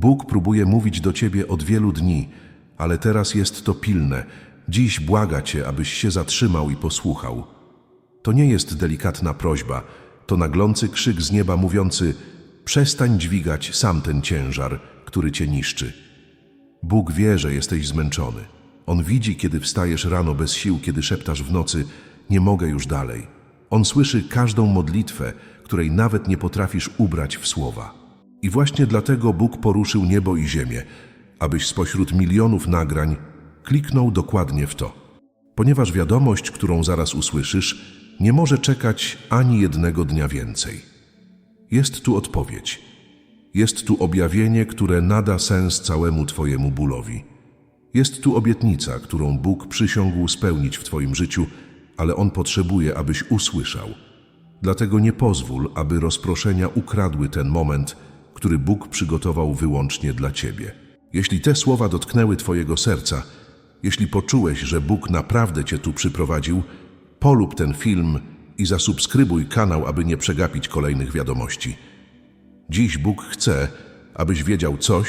Bóg próbuje mówić do ciebie od wielu dni, ale teraz jest to pilne. Dziś błaga cię, abyś się zatrzymał i posłuchał. To nie jest delikatna prośba, to naglący krzyk z nieba mówiący: Przestań dźwigać sam ten ciężar, który cię niszczy. Bóg wie, że jesteś zmęczony. On widzi, kiedy wstajesz rano bez sił, kiedy szeptasz w nocy: Nie mogę już dalej. On słyszy każdą modlitwę, której nawet nie potrafisz ubrać w słowa. I właśnie dlatego Bóg poruszył niebo i ziemię, abyś spośród milionów nagrań kliknął dokładnie w to. Ponieważ wiadomość, którą zaraz usłyszysz, nie może czekać ani jednego dnia więcej. Jest tu odpowiedź. Jest tu objawienie, które nada sens całemu Twojemu bólowi. Jest tu obietnica, którą Bóg przysiągł spełnić w Twoim życiu, ale On potrzebuje, abyś usłyszał. Dlatego nie pozwól, aby rozproszenia ukradły ten moment, który Bóg przygotował wyłącznie dla Ciebie. Jeśli te słowa dotknęły Twojego serca, jeśli poczułeś, że Bóg naprawdę Cię tu przyprowadził, polub ten film i zasubskrybuj kanał, aby nie przegapić kolejnych wiadomości. Dziś Bóg chce, abyś wiedział coś,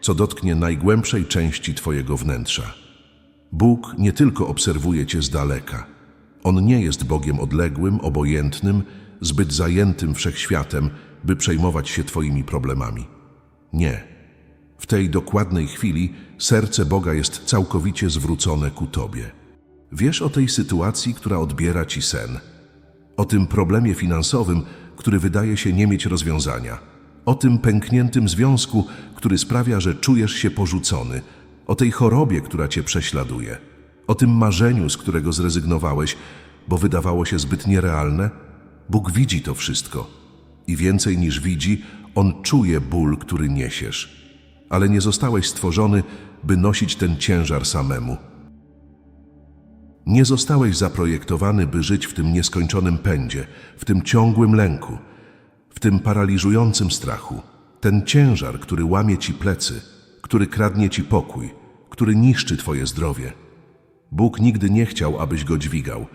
co dotknie najgłębszej części Twojego wnętrza. Bóg nie tylko obserwuje Cię z daleka. On nie jest Bogiem odległym, obojętnym, zbyt zajętym wszechświatem, by przejmować się Twoimi problemami. Nie. W tej dokładnej chwili serce Boga jest całkowicie zwrócone ku Tobie. Wiesz o tej sytuacji, która odbiera Ci sen. O tym problemie finansowym, który wydaje się nie mieć rozwiązania. O tym pękniętym związku, który sprawia, że czujesz się porzucony. O tej chorobie, która Cię prześladuje. O tym marzeniu, z którego zrezygnowałeś, bo wydawało się zbyt nierealne. Bóg widzi to wszystko. I więcej niż widzi, On czuje ból, który niesiesz. Ale nie zostałeś stworzony, by nosić ten ciężar samemu. Nie zostałeś zaprojektowany, by żyć w tym nieskończonym pędzie, w tym ciągłym lęku, w tym paraliżującym strachu. Ten ciężar, który łamie ci plecy, który kradnie ci pokój, który niszczy twoje zdrowie. Bóg nigdy nie chciał, abyś go dźwigał.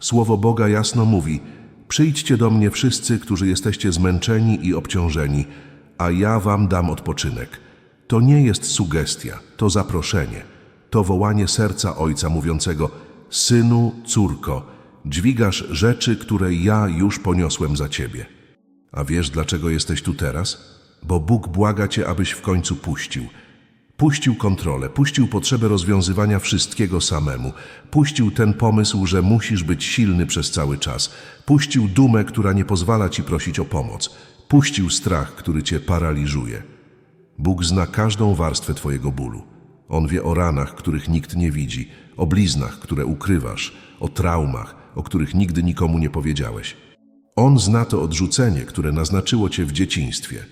Słowo Boga jasno mówi: Przyjdźcie do mnie wszyscy, którzy jesteście zmęczeni i obciążeni, a ja wam dam odpoczynek. To nie jest sugestia, to zaproszenie, to wołanie serca Ojca mówiącego: Synu, córko, dźwigasz rzeczy, które ja już poniosłem za ciebie. A wiesz, dlaczego jesteś tu teraz? Bo Bóg błaga cię, abyś w końcu puścił. Puścił kontrolę, puścił potrzebę rozwiązywania wszystkiego samemu, puścił ten pomysł, że musisz być silny przez cały czas, puścił dumę, która nie pozwala ci prosić o pomoc, puścił strach, który cię paraliżuje. Bóg zna każdą warstwę Twojego bólu. On wie o ranach, których nikt nie widzi, o bliznach, które ukrywasz, o traumach, o których nigdy nikomu nie powiedziałeś. On zna to odrzucenie, które naznaczyło Cię w dzieciństwie.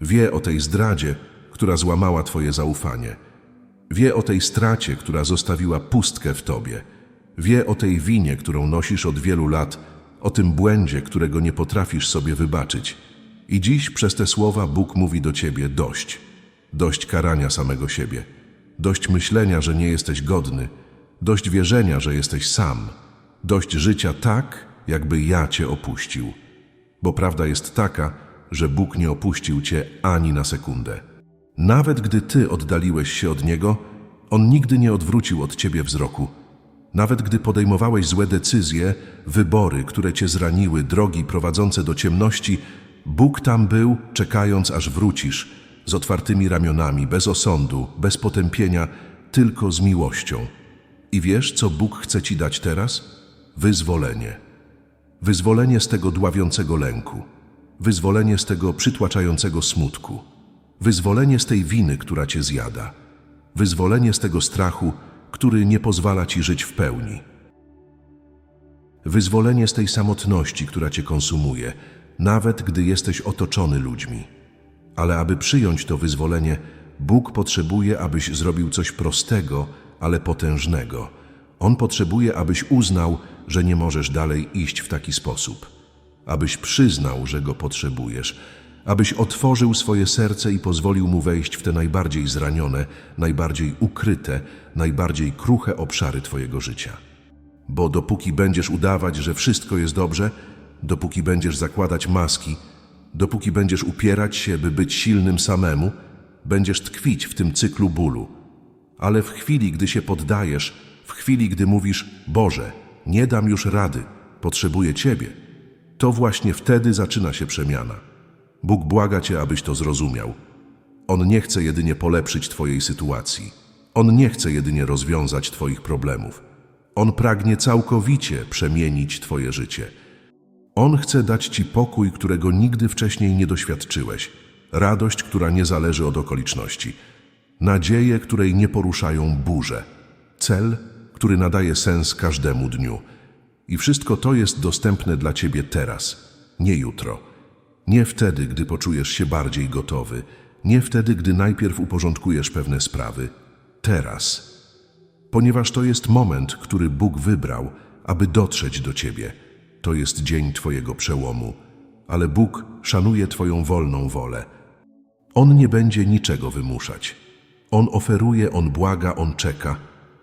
Wie o tej zdradzie, która złamała Twoje zaufanie. Wie o tej stracie, która zostawiła pustkę w Tobie. Wie o tej winie, którą nosisz od wielu lat, o tym błędzie, którego nie potrafisz sobie wybaczyć. I dziś przez te słowa Bóg mówi do Ciebie dość. Dość karania samego siebie. Dość myślenia, że nie jesteś godny. Dość wierzenia, że jesteś sam. Dość życia tak, jakby ja Cię opuścił. Bo prawda jest taka, że Bóg nie opuścił Cię ani na sekundę. Nawet gdy Ty oddaliłeś się od Niego, On nigdy nie odwrócił od Ciebie wzroku. Nawet gdy podejmowałeś złe decyzje, wybory, które Cię zraniły, drogi prowadzące do ciemności, Bóg tam był, czekając aż wrócisz, z otwartymi ramionami, bez osądu, bez potępienia, tylko z miłością. I wiesz, co Bóg chce Ci dać teraz? Wyzwolenie. Wyzwolenie z tego dławiącego lęku. Wyzwolenie z tego przytłaczającego smutku. Wyzwolenie z tej winy, która Cię zjada. Wyzwolenie z tego strachu, który nie pozwala Ci żyć w pełni. Wyzwolenie z tej samotności, która Cię konsumuje, nawet gdy jesteś otoczony ludźmi. Ale aby przyjąć to wyzwolenie, Bóg potrzebuje, abyś zrobił coś prostego, ale potężnego. On potrzebuje, abyś uznał, że nie możesz dalej iść w taki sposób. Abyś przyznał, że Go potrzebujesz. Abyś otworzył swoje serce i pozwolił Mu wejść w te najbardziej zranione, najbardziej ukryte, najbardziej kruche obszary Twojego życia. Bo dopóki będziesz udawać, że wszystko jest dobrze, dopóki będziesz zakładać maski, dopóki będziesz upierać się, by być silnym samemu, Będziesz tkwić w tym cyklu bólu. Ale w chwili, gdy się poddajesz, w chwili, gdy mówisz: Boże, nie dam już rady, potrzebuję Ciebie, to właśnie wtedy zaczyna się przemiana. Bóg błaga Cię, abyś to zrozumiał. On nie chce jedynie polepszyć Twojej sytuacji. On nie chce jedynie rozwiązać Twoich problemów. On pragnie całkowicie przemienić Twoje życie. On chce dać Ci pokój, którego nigdy wcześniej nie doświadczyłeś, radość, która nie zależy od okoliczności, nadzieję, której nie poruszają burze, cel, który nadaje sens każdemu dniu. I wszystko to jest dostępne dla Ciebie teraz, nie jutro. Nie wtedy, gdy poczujesz się bardziej gotowy, nie wtedy, gdy najpierw uporządkujesz pewne sprawy. Teraz. Ponieważ to jest moment, który Bóg wybrał, aby dotrzeć do Ciebie. To jest dzień Twojego przełomu, ale Bóg szanuje Twoją wolną wolę. On nie będzie niczego wymuszać. On oferuje, on błaga, on czeka,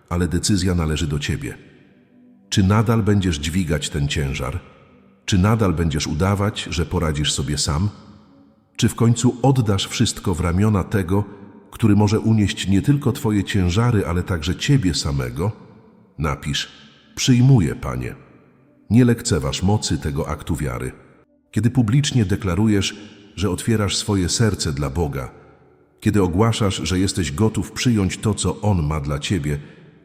ale decyzja należy do Ciebie. Czy nadal będziesz dźwigać ten ciężar? Czy nadal będziesz udawać, że poradzisz sobie sam? Czy w końcu oddasz wszystko w ramiona tego, który może unieść nie tylko Twoje ciężary, ale także Ciebie samego? Napisz: Przyjmuję, Panie. Nie lekceważ mocy tego aktu wiary. Kiedy publicznie deklarujesz, że otwierasz swoje serce dla Boga, kiedy ogłaszasz, że jesteś gotów przyjąć to, co On ma dla Ciebie,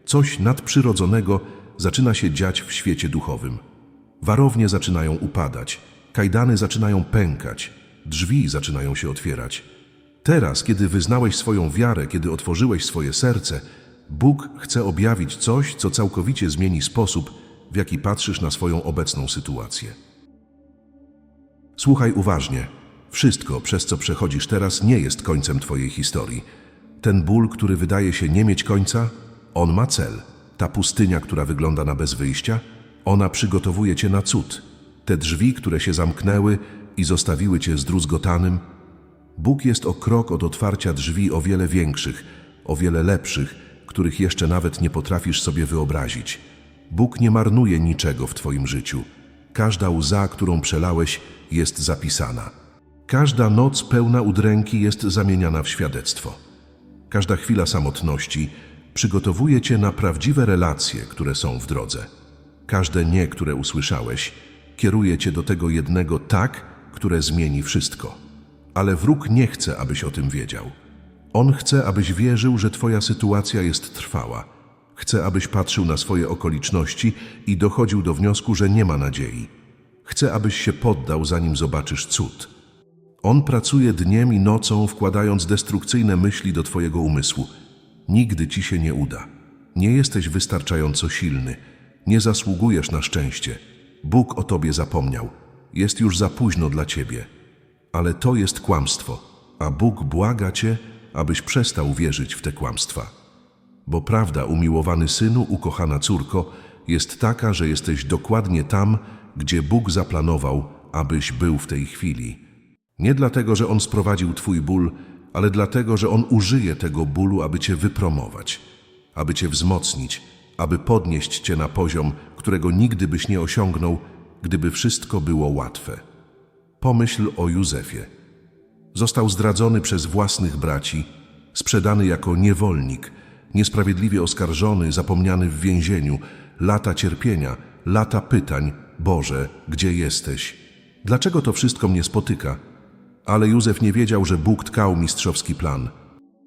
coś nadprzyrodzonego zaczyna się dziać w świecie duchowym. Warownie zaczynają upadać, kajdany zaczynają pękać, drzwi zaczynają się otwierać. Teraz, kiedy wyznałeś swoją wiarę, kiedy otworzyłeś swoje serce, Bóg chce objawić coś, co całkowicie zmieni sposób, w jaki patrzysz na swoją obecną sytuację. Słuchaj uważnie. Wszystko, przez co przechodzisz teraz, nie jest końcem Twojej historii. Ten ból, który wydaje się nie mieć końca, on ma cel. Ta pustynia, która wygląda na bez wyjścia, ona przygotowuje Cię na cud. Te drzwi, które się zamknęły i zostawiły Cię zdruzgotanym, Bóg jest o krok od otwarcia drzwi o wiele większych, o wiele lepszych, których jeszcze nawet nie potrafisz sobie wyobrazić. Bóg nie marnuje niczego w Twoim życiu. Każda łza, którą przelałeś, jest zapisana. Każda noc pełna udręki jest zamieniana w świadectwo. Każda chwila samotności przygotowuje Cię na prawdziwe relacje, które są w drodze. Każde nie, które usłyszałeś, kieruje Cię do tego jednego tak, które zmieni wszystko. Ale wróg nie chce, abyś o tym wiedział. On chce, abyś wierzył, że Twoja sytuacja jest trwała. Chce, abyś patrzył na swoje okoliczności i dochodził do wniosku, że nie ma nadziei. Chce, abyś się poddał, zanim zobaczysz cud. On pracuje dniem i nocą, wkładając destrukcyjne myśli do Twojego umysłu. Nigdy Ci się nie uda. Nie jesteś wystarczająco silny. Nie zasługujesz na szczęście. Bóg o Tobie zapomniał. Jest już za późno dla Ciebie. Ale to jest kłamstwo, a Bóg błaga Cię, abyś przestał wierzyć w te kłamstwa. Bo prawda, umiłowany synu, ukochana córko, jest taka, że jesteś dokładnie tam, gdzie Bóg zaplanował, abyś był w tej chwili. Nie dlatego, że On sprowadził Twój ból, ale dlatego, że On użyje tego bólu, aby Cię wypromować, aby Cię wzmocnić, aby podnieść Cię na poziom, którego nigdy byś nie osiągnął, gdyby wszystko było łatwe. Pomyśl o Józefie. Został zdradzony przez własnych braci, sprzedany jako niewolnik, niesprawiedliwie oskarżony, zapomniany w więzieniu, lata cierpienia, lata pytań: Boże, gdzie jesteś? Dlaczego to wszystko mnie spotyka? Ale Józef nie wiedział, że Bóg tkał mistrzowski plan.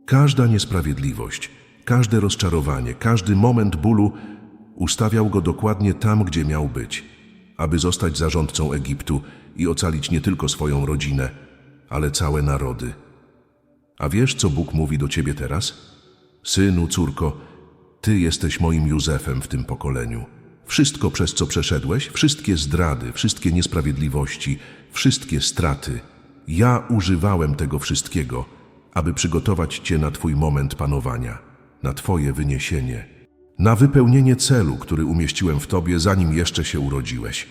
Każda niesprawiedliwość, każde rozczarowanie, każdy moment bólu ustawiał go dokładnie tam, gdzie miał być, aby zostać zarządcą Egiptu i ocalić nie tylko swoją rodzinę, ale całe narody. A wiesz, co Bóg mówi do ciebie teraz? Synu, córko, ty jesteś moim Józefem w tym pokoleniu. Wszystko, przez co przeszedłeś, wszystkie zdrady, wszystkie niesprawiedliwości, wszystkie straty, ja używałem tego wszystkiego, aby przygotować cię na twój moment panowania, na twoje wyniesienie, na wypełnienie celu, który umieściłem w tobie, zanim jeszcze się urodziłeś.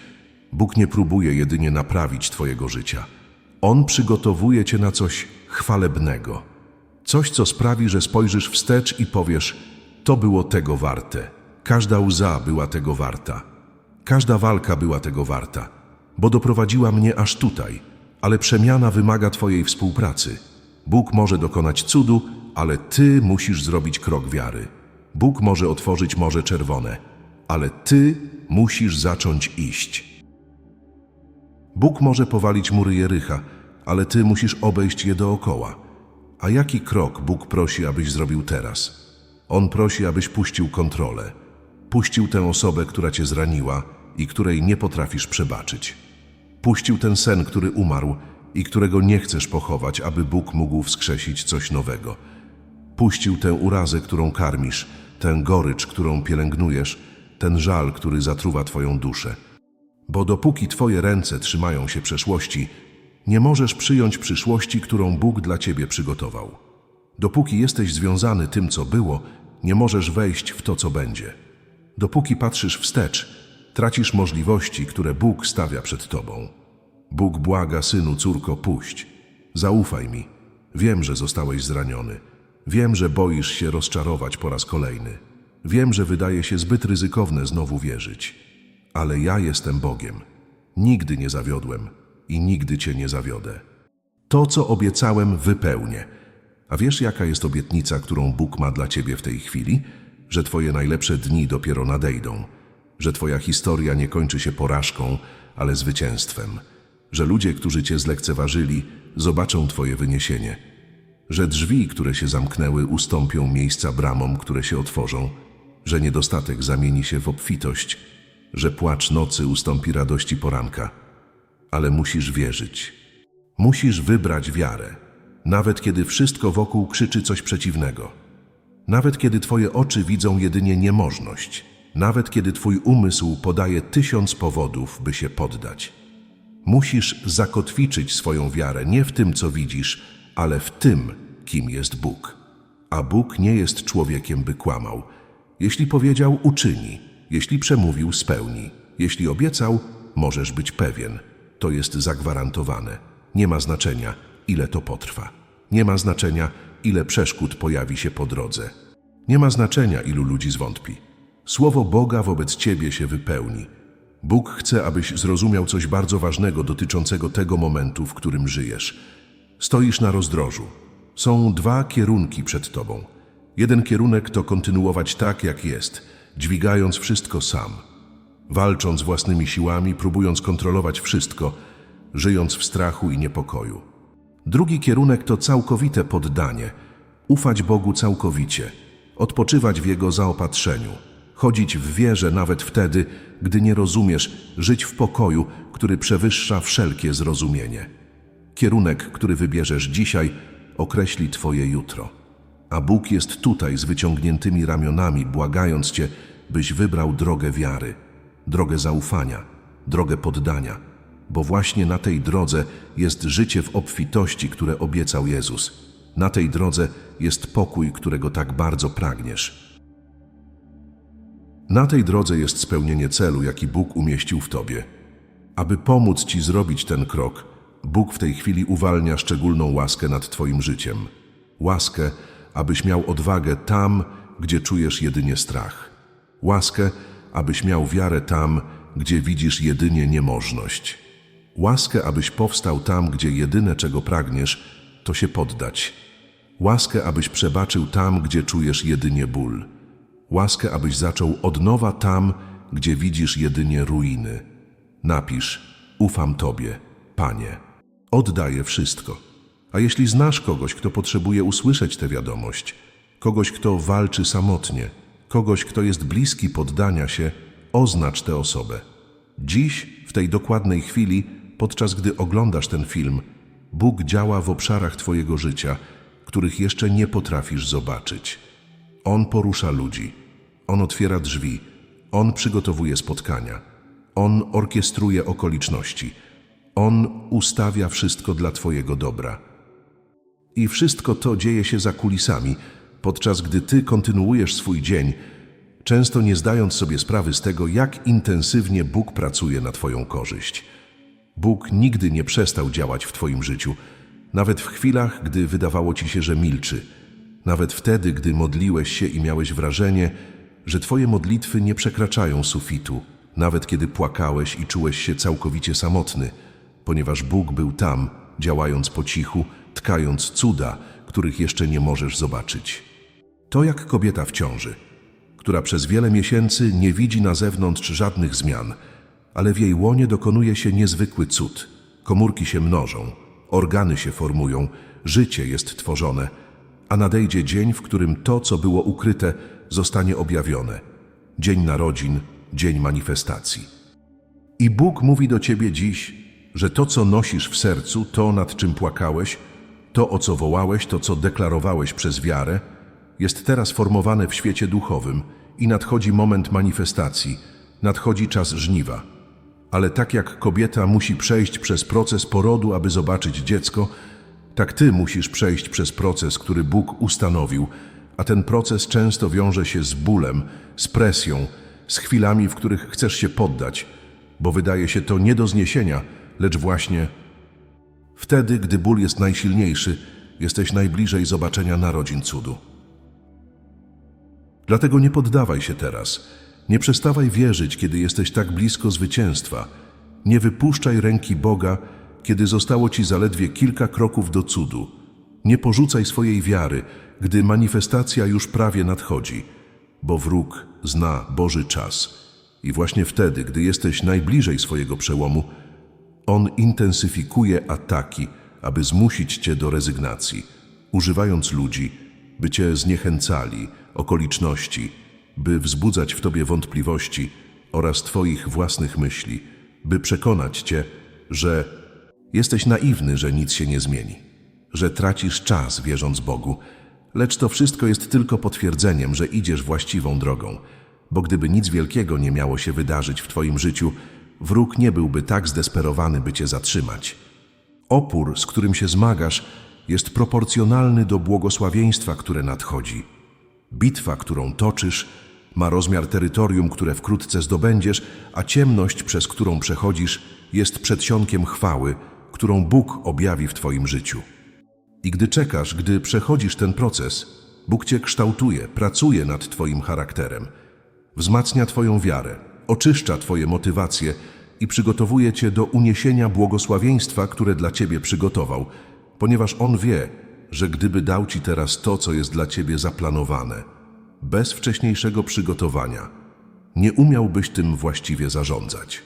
Bóg nie próbuje jedynie naprawić twojego życia. On przygotowuje cię na coś chwalebnego. Coś, co sprawi, że spojrzysz wstecz i powiesz: To było tego warte. Każda łza była tego warta. Każda walka była tego warta, bo doprowadziła mnie aż tutaj, ale przemiana wymaga Twojej współpracy. Bóg może dokonać cudu, ale ty musisz zrobić krok wiary. Bóg może otworzyć Morze Czerwone, ale ty musisz zacząć iść. Bóg może powalić mury Jericha, ale ty musisz obejść je dookoła. A jaki krok Bóg prosi, abyś zrobił teraz? On prosi, abyś puścił kontrolę. Puścił tę osobę, która cię zraniła i której nie potrafisz przebaczyć. Puścił ten sen, który umarł i którego nie chcesz pochować, aby Bóg mógł wskrzesić coś nowego. Puścił tę urazę, którą karmisz, tę gorycz, którą pielęgnujesz, ten żal, który zatruwa twoją duszę. Bo dopóki twoje ręce trzymają się przeszłości, nie możesz przyjąć przyszłości, którą Bóg dla ciebie przygotował. Dopóki jesteś związany tym, co było, nie możesz wejść w to, co będzie. Dopóki patrzysz wstecz, tracisz możliwości, które Bóg stawia przed tobą. Bóg błaga, synu, córko, puść. Zaufaj mi. Wiem, że zostałeś zraniony. Wiem, że boisz się rozczarować po raz kolejny. Wiem, że wydaje się zbyt ryzykowne znowu wierzyć. Ale ja jestem Bogiem. Nigdy nie zawiodłem i nigdy cię nie zawiodę. To, co obiecałem, wypełnię. A wiesz, jaka jest obietnica, którą Bóg ma dla ciebie w tej chwili? Że twoje najlepsze dni dopiero nadejdą. Że twoja historia nie kończy się porażką, ale zwycięstwem. Że ludzie, którzy cię zlekceważyli, zobaczą twoje wyniesienie. Że drzwi, które się zamknęły, ustąpią miejsca bramom, które się otworzą. Że niedostatek zamieni się w obfitość. Że płacz nocy ustąpi radości poranka. Ale musisz wierzyć. Musisz wybrać wiarę, nawet kiedy wszystko wokół krzyczy coś przeciwnego. Nawet kiedy twoje oczy widzą jedynie niemożność. Nawet kiedy twój umysł podaje tysiąc powodów, by się poddać. Musisz zakotwiczyć swoją wiarę nie w tym, co widzisz, ale w tym, kim jest Bóg. A Bóg nie jest człowiekiem, by kłamał. Jeśli powiedział, uczyni. Jeśli przemówił, spełni. Jeśli obiecał, możesz być pewien. To jest zagwarantowane. Nie ma znaczenia, ile to potrwa. Nie ma znaczenia, ile przeszkód pojawi się po drodze. Nie ma znaczenia, ilu ludzi zwątpi. Słowo Boga wobec ciebie się wypełni. Bóg chce, abyś zrozumiał coś bardzo ważnego dotyczącego tego momentu, w którym żyjesz. Stoisz na rozdrożu. Są dwa kierunki przed tobą. Jeden kierunek to kontynuować tak, jak jest, dźwigając wszystko sam, walcząc własnymi siłami, próbując kontrolować wszystko, żyjąc w strachu i niepokoju. Drugi kierunek to całkowite poddanie, ufać Bogu całkowicie, odpoczywać w Jego zaopatrzeniu, chodzić w wierze nawet wtedy, gdy nie rozumiesz, żyć w pokoju, który przewyższa wszelkie zrozumienie. Kierunek, który wybierzesz dzisiaj, określi Twoje jutro. A Bóg jest tutaj z wyciągniętymi ramionami, błagając Cię, byś wybrał drogę wiary, drogę zaufania, drogę poddania, bo właśnie na tej drodze jest życie w obfitości, które obiecał Jezus. Na tej drodze jest pokój, którego tak bardzo pragniesz. Na tej drodze jest spełnienie celu, jaki Bóg umieścił w Tobie. Aby pomóc Ci zrobić ten krok, Bóg w tej chwili uwalnia szczególną łaskę nad Twoim życiem. Łaskę, abyś miał odwagę tam, gdzie czujesz jedynie strach. Łaskę, abyś miał wiarę tam, gdzie widzisz jedynie niemożność. Łaskę, abyś powstał tam, gdzie jedyne, czego pragniesz, to się poddać. Łaskę, abyś przebaczył tam, gdzie czujesz jedynie ból. Łaskę, abyś zaczął od nowa tam, gdzie widzisz jedynie ruiny. Napisz, ufam Tobie, Panie. Oddaję wszystko. A jeśli znasz kogoś, kto potrzebuje usłyszeć tę wiadomość, kogoś, kto walczy samotnie, kogoś, kto jest bliski poddania się, oznacz tę osobę. Dziś, w tej dokładnej chwili, podczas gdy oglądasz ten film, Bóg działa w obszarach Twojego życia, których jeszcze nie potrafisz zobaczyć. On porusza ludzi, On otwiera drzwi, On przygotowuje spotkania, On orkiestruje okoliczności, On ustawia wszystko dla Twojego dobra. I wszystko to dzieje się za kulisami, podczas gdy Ty kontynuujesz swój dzień, często nie zdając sobie sprawy z tego, jak intensywnie Bóg pracuje na Twoją korzyść. Bóg nigdy nie przestał działać w Twoim życiu, nawet w chwilach, gdy wydawało Ci się, że milczy, nawet wtedy, gdy modliłeś się i miałeś wrażenie, że Twoje modlitwy nie przekraczają sufitu, nawet kiedy płakałeś i czułeś się całkowicie samotny, ponieważ Bóg był tam, działając po cichu tkając cuda, których jeszcze nie możesz zobaczyć. To jak kobieta w ciąży, która przez wiele miesięcy nie widzi na zewnątrz żadnych zmian, ale w jej łonie dokonuje się niezwykły cud. Komórki się mnożą, organy się formują, życie jest tworzone, a nadejdzie dzień, w którym to, co było ukryte, zostanie objawione. Dzień narodzin, dzień manifestacji. I Bóg mówi do ciebie dziś, że to, co nosisz w sercu, to, nad czym płakałeś, to, o co wołałeś, to, co deklarowałeś przez wiarę, jest teraz formowane w świecie duchowym i nadchodzi moment manifestacji, nadchodzi czas żniwa. Ale tak jak kobieta musi przejść przez proces porodu, aby zobaczyć dziecko, tak ty musisz przejść przez proces, który Bóg ustanowił, a ten proces często wiąże się z bólem, z presją, z chwilami, w których chcesz się poddać, bo wydaje się to nie do zniesienia, lecz właśnie wtedy, gdy ból jest najsilniejszy, jesteś najbliżej zobaczenia narodzin cudu. Dlatego nie poddawaj się teraz. Nie przestawaj wierzyć, kiedy jesteś tak blisko zwycięstwa. Nie wypuszczaj ręki Boga, kiedy zostało ci zaledwie kilka kroków do cudu. Nie porzucaj swojej wiary, gdy manifestacja już prawie nadchodzi, bo wróg zna Boży czas. I właśnie wtedy, gdy jesteś najbliżej swojego przełomu, on intensyfikuje ataki, aby zmusić cię do rezygnacji, używając ludzi, by cię zniechęcali, okoliczności, by wzbudzać w tobie wątpliwości oraz twoich własnych myśli, by przekonać cię, że jesteś naiwny, że nic się nie zmieni, że tracisz czas wierząc Bogu, lecz to wszystko jest tylko potwierdzeniem, że idziesz właściwą drogą, bo gdyby nic wielkiego nie miało się wydarzyć w twoim życiu, wróg nie byłby tak zdesperowany, by cię zatrzymać. Opór, z którym się zmagasz, jest proporcjonalny do błogosławieństwa, które nadchodzi. Bitwa, którą toczysz, ma rozmiar terytorium, które wkrótce zdobędziesz, a ciemność, przez którą przechodzisz, jest przedsionkiem chwały, którą Bóg objawi w Twoim życiu. I gdy czekasz, gdy przechodzisz ten proces, Bóg Cię kształtuje, pracuje nad Twoim charakterem, wzmacnia Twoją wiarę, oczyszcza Twoje motywacje i przygotowuje Cię do uniesienia błogosławieństwa, które dla Ciebie przygotował, ponieważ On wie, że gdyby dał Ci teraz to, co jest dla Ciebie zaplanowane, bez wcześniejszego przygotowania, nie umiałbyś tym właściwie zarządzać.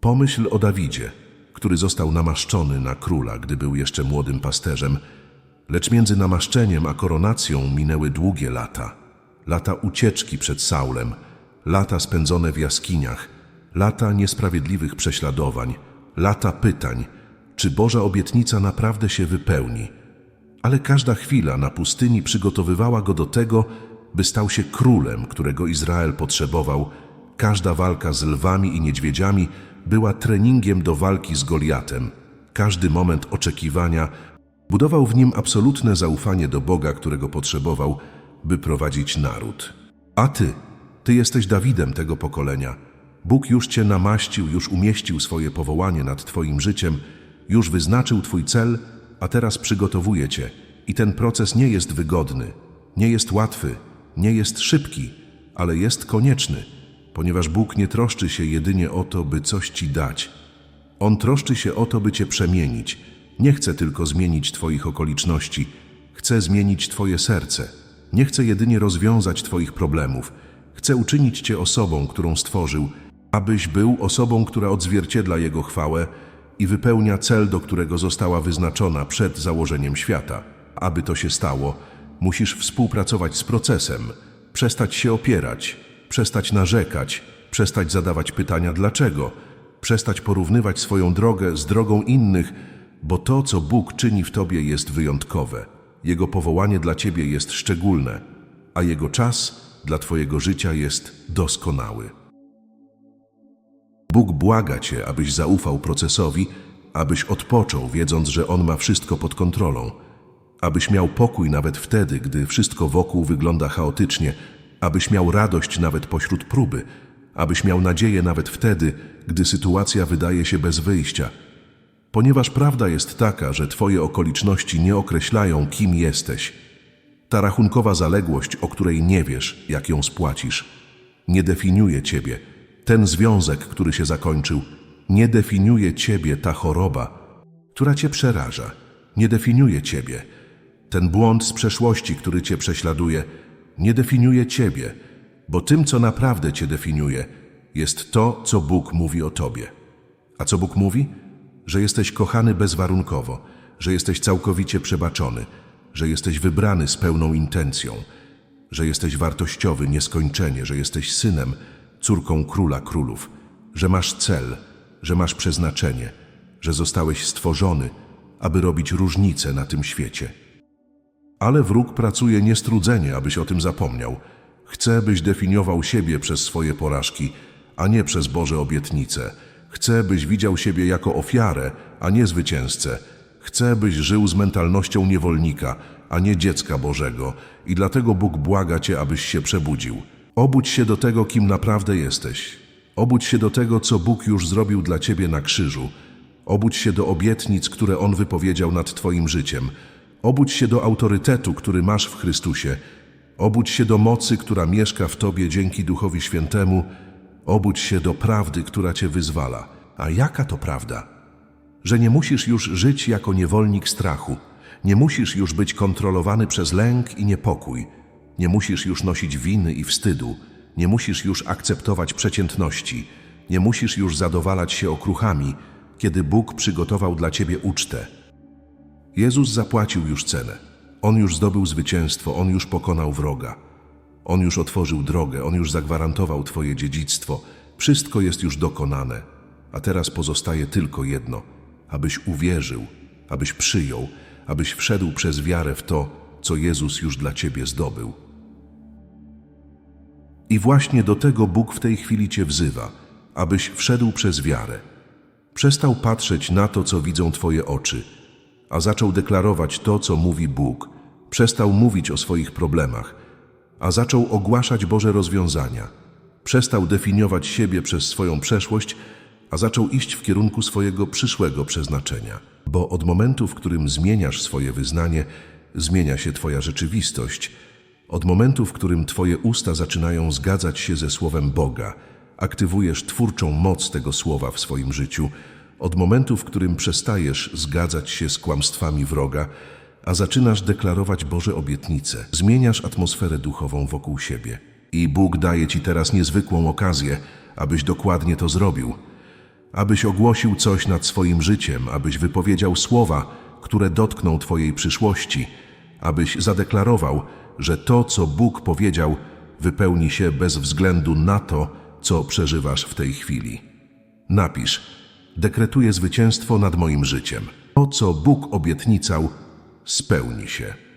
Pomyśl o Dawidzie, który został namaszczony na króla, gdy był jeszcze młodym pasterzem, lecz między namaszczeniem a koronacją minęły długie lata. Lata ucieczki przed Saulem, lata spędzone w jaskiniach, lata niesprawiedliwych prześladowań, lata pytań, czy Boża obietnica naprawdę się wypełni. Ale każda chwila na pustyni przygotowywała go do tego, by stał się królem, którego Izrael potrzebował. Każda walka z lwami i niedźwiedziami była treningiem do walki z Goliatem. Każdy moment oczekiwania budował w nim absolutne zaufanie do Boga, którego potrzebował, by prowadzić naród. A ty, ty jesteś Dawidem tego pokolenia. Bóg już cię namaścił, już umieścił swoje powołanie nad twoim życiem, już wyznaczył twój cel, a teraz przygotowuje cię. I ten proces nie jest wygodny, nie jest łatwy, nie jest szybki, ale jest konieczny, ponieważ Bóg nie troszczy się jedynie o to, by coś ci dać. On troszczy się o to, by cię przemienić. Nie chce tylko zmienić twoich okoliczności, chce zmienić twoje serce. Nie chce jedynie rozwiązać twoich problemów. Chce uczynić cię osobą, którą stworzył, abyś był osobą, która odzwierciedla Jego chwałę i wypełnia cel, do którego została wyznaczona przed założeniem świata. Aby to się stało, musisz współpracować z procesem, przestać się opierać, przestać narzekać, przestać zadawać pytania dlaczego, przestać porównywać swoją drogę z drogą innych, bo to, co Bóg czyni w tobie, jest wyjątkowe. Jego powołanie dla ciebie jest szczególne, a Jego czas dla twojego życia jest doskonały. Bóg błaga cię, abyś zaufał procesowi, abyś odpoczął, wiedząc, że On ma wszystko pod kontrolą, abyś miał pokój nawet wtedy, gdy wszystko wokół wygląda chaotycznie, abyś miał radość nawet pośród próby, abyś miał nadzieję nawet wtedy, gdy sytuacja wydaje się bez wyjścia. Ponieważ prawda jest taka, że Twoje okoliczności nie określają, kim jesteś. Ta rachunkowa zaległość, o której nie wiesz, jak ją spłacisz, nie definiuje Ciebie. Ten związek, który się zakończył, nie definiuje Ciebie ta choroba, która Cię przeraża. nie definiuje ciebie. Ten błąd z przeszłości, który cię prześladuje, nie definiuje ciebie, bo tym, co naprawdę cię definiuje, jest to, co Bóg mówi o tobie. A co Bóg mówi? Że jesteś kochany bezwarunkowo, że jesteś całkowicie przebaczony, że jesteś wybrany z pełną intencją, że jesteś wartościowy nieskończenie, że jesteś synem, córką króla królów, że masz cel, że masz przeznaczenie, że zostałeś stworzony, aby robić różnicę na tym świecie. Ale wróg pracuje niestrudzenie, abyś o tym zapomniał. Chce, byś definiował siebie przez swoje porażki, a nie przez Boże obietnice. Chce, byś widział siebie jako ofiarę, a nie zwycięzcę. Chce, byś żył z mentalnością niewolnika, a nie dziecka Bożego. I dlatego Bóg błaga cię, abyś się przebudził. Obudź się do tego, kim naprawdę jesteś. Obudź się do tego, co Bóg już zrobił dla ciebie na krzyżu. Obudź się do obietnic, które On wypowiedział nad Twoim życiem. Obudź się do autorytetu, który masz w Chrystusie. Obudź się do mocy, która mieszka w Tobie dzięki Duchowi Świętemu. Obudź się do prawdy, która Cię wyzwala. A jaka to prawda? Że nie musisz już żyć jako niewolnik strachu. Nie musisz już być kontrolowany przez lęk i niepokój. Nie musisz już nosić winy i wstydu. Nie musisz już akceptować przeciętności. Nie musisz już zadowalać się okruchami, kiedy Bóg przygotował dla ciebie ucztę. Jezus zapłacił już cenę. On już zdobył zwycięstwo, On już pokonał wroga. On już otworzył drogę, On już zagwarantował Twoje dziedzictwo. Wszystko jest już dokonane, a teraz pozostaje tylko jedno: abyś uwierzył, abyś przyjął, abyś wszedł przez wiarę w to, co Jezus już dla Ciebie zdobył. I właśnie do tego Bóg w tej chwili Cię wzywa, abyś wszedł przez wiarę. Przestał patrzeć na to, co widzą Twoje oczy, a zaczął deklarować to, co mówi Bóg. Przestał mówić o swoich problemach, a zaczął ogłaszać Boże rozwiązania. Przestał definiować siebie przez swoją przeszłość, a zaczął iść w kierunku swojego przyszłego przeznaczenia. Bo od momentu, w którym zmieniasz swoje wyznanie, zmienia się Twoja rzeczywistość. Od momentu, w którym Twoje usta zaczynają zgadzać się ze Słowem Boga, aktywujesz twórczą moc tego Słowa w swoim życiu. Od momentu, w którym przestajesz zgadzać się z kłamstwami wroga, a zaczynasz deklarować Boże obietnice, zmieniasz atmosferę duchową wokół siebie. I Bóg daje Ci teraz niezwykłą okazję, abyś dokładnie to zrobił. Abyś ogłosił coś nad swoim życiem, abyś wypowiedział słowa, które dotkną Twojej przyszłości, abyś zadeklarował, że to, co Bóg powiedział, wypełni się bez względu na to, co przeżywasz w tej chwili. Napisz: Dekretuję zwycięstwo nad moim życiem. To, co Bóg obietnicał, spełni się.